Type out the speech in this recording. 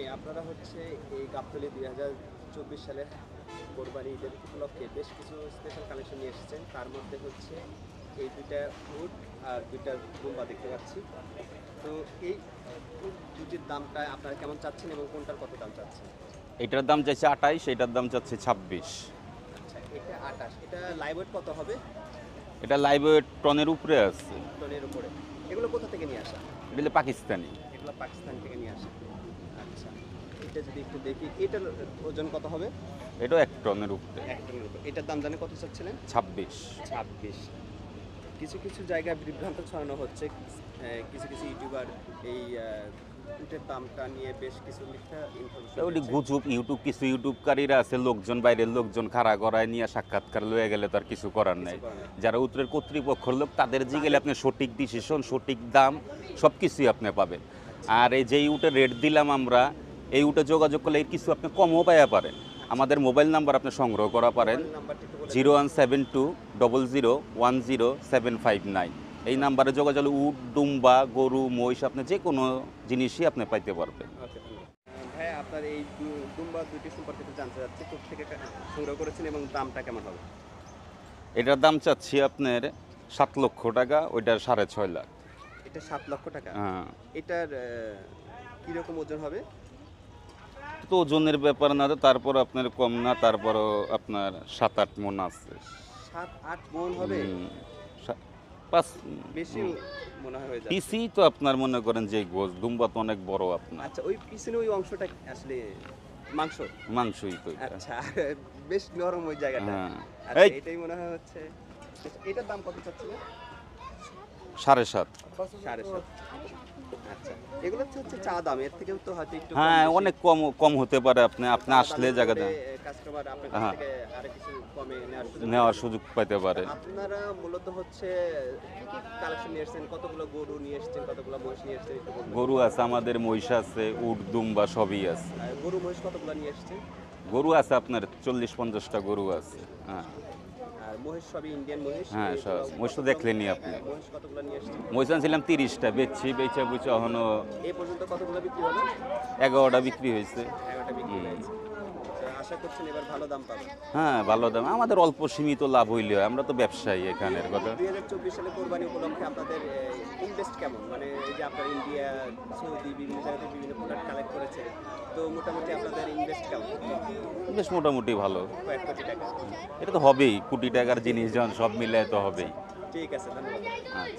ভাই আপনারা হচ্ছে এই গাবতলি দুই হাজার চব্বিশ সালের কোরবানি ঈদের উপলক্ষে বেশ কিছু স্পেশাল কালেকশন নিয়ে এসেছেন। তার মধ্যে হচ্ছে এই দুইটা উট আর দুইটা দুম্বা দেখতে পাচ্ছি। তো এই দুটির দামটা আপনারা কেমন চাচ্ছেন এবং কোনটার কত দাম চাচ্ছেন? এটার দাম চাইছে আটাইশ এটার দাম চাচ্ছে ছাব্বিশ। আচ্ছা এটা আটাশ এটা লাইভ কত হবে? এটা লাইভ টনের উপরে আছে। টনের উপরে। এগুলো কোথা থেকে নিয়ে আসা? এটা হলো পাকিস্তানি। এগুলো পাকিস্তান থেকে নিয়ে আসা। এটা যদি একটু দেখি এটার ওজন কত হবে? এটাও এক টনের উপরে। এক টনের উপরে। এটার দাম জানে কত চাচ্ছিলেন? ছাব্বিশ। ছাব্বিশ। কিছু কিছু জায়গায় বিভ্রান্ত ছড়ানো হচ্ছে। কিছু কিছু ইউটিউবার এই উটের দামটা নিয়ে বেশ কিছু মিথ্যা ইনফরমেশন গুজব ইউটিউব কিছু ইউটিউবকারীরা আছে লোকজন বাইরের লোকজন খাড়া করায় নিয়ে সাক্ষাৎকার লয়ে গেলে তো আর কিছু করার নাই। যারা উত্তরের কর্তৃপক্ষের লোক তাদের যে গেলে আপনি সঠিক ডিসিশন সঠিক দাম সব কিছুই আপনি পাবেন। আর এই যে উটে রেট দিলাম আমরা এই উটে যোগাযোগ করলে এর কিছু আপনি কমও পাইয়া পারেন। আমাদের মোবাইল নাম্বার আপনি সংগ্রহ করা পারেন zero one seven two double zero one zero seven five nine. এই নাম্বারে যোগাযোগ উট দুম্বা গরু মহিষ আপনি যে কোনো জিনিসই আপনি পাইতে পারবেন। ভাই আপনার এই দুম্বা দুটি সম্পর্কে জানতে চাচ্ছি। থেকে সংগ্রহ করেছেন এবং দামটা কেমন হবে? এটার দাম চাচ্ছি আপনার সাত লক্ষ টাকা ওইটার সাড়ে ছয় লাখ। এটা সাত লক্ষ টাকা? হ্যাঁ। এটার কীরকম ওজন হবে? তো ওজনের ব্যাপার না তারপর আপনার কম না তারপরও আপনার সাত আট মন আছে। সাত আট মন হবে? পাঁচ বেশি মনে হয় পিসি তো আপনার মনে করেন যে দুম্বা তো অনেক বড় আপনার। আচ্ছা ওই পিছনে ওই অংশটা আসলে মাংস? মাংসই তো আচ্ছা বেশ নরম ওই জায়গাটা। হ্যাঁ। আচ্ছা এটাই মনে হয় হচ্ছে। আচ্ছা, এটার দাম কত চাচ্ছিল সাড়ে সাত। সাড়ে সাত। এগুলো হচ্ছে হচ্ছে চা দাম এর থেকেও তো হয়তো একটু হ্যাঁ অনেক কম কম হতে পারে আপনি আপনি আসলে দামের জায়গাতে কাস্টমার আপনার কাছ হ্যাঁ। থেকে আরও কিছু কমে নেওয়ার সুযোগ পারে। আপনারা মূলত হচ্ছে কি কি কালেকশন নিয়ে এসেছেন? কতগুলো গরু নিয়ে এসেছেন? কতগুলো মহিষ নিয়ে এসেছেন? গরু আছে আমাদের মহিষ আছে উট দুম্বা সবই আছে। গরু মহিষ কতগুলো নিয়ে এসেছেন? গরু আছে আপনার চল্লিশ পঞ্চাশটা গরু আছে হ্যাঁ। আর মহিষ সবই ইন্ডিয়ান মহিষ। হ্যাঁ, সব। মহিষ তো দেখলেনই আপনি। হ্যাঁ, মহিষ কতগুলো নিয়ে এসেছেন মহিষ আনছিলাম তিরিশটা বেচছি বেচা বুচা এখনও এই পর্যন্ত কতগুলো বিক্রি হলো? এগারোটা বিক্রি হয়েছে। এগারোটা বিক্রি পাবেন। হ্যাঁ ভালো দাম। আমাদের অল্প সীমিত লাভ হইলে হয়। আমরা তো ব্যবসায়ী এখানের কথা। চব্বিশ সালে কোরবানি উপলক্ষে আপনাদের ইনভেস্ট কেমন? মানে এই যে আপনার ইন্ডিয়া সৌদি বিভিন্ন মোটামুটি আপনাদের ইনভেস্ট কেমন? বেশ মোটামুটি ভালো। কয়েক কোটি টাকা। এটা তো হবেই কোটি টাকার জিনিস যখন সব মিলে তো হবেই। ঠিক আছে ধন্যবাদ। আচ্ছা।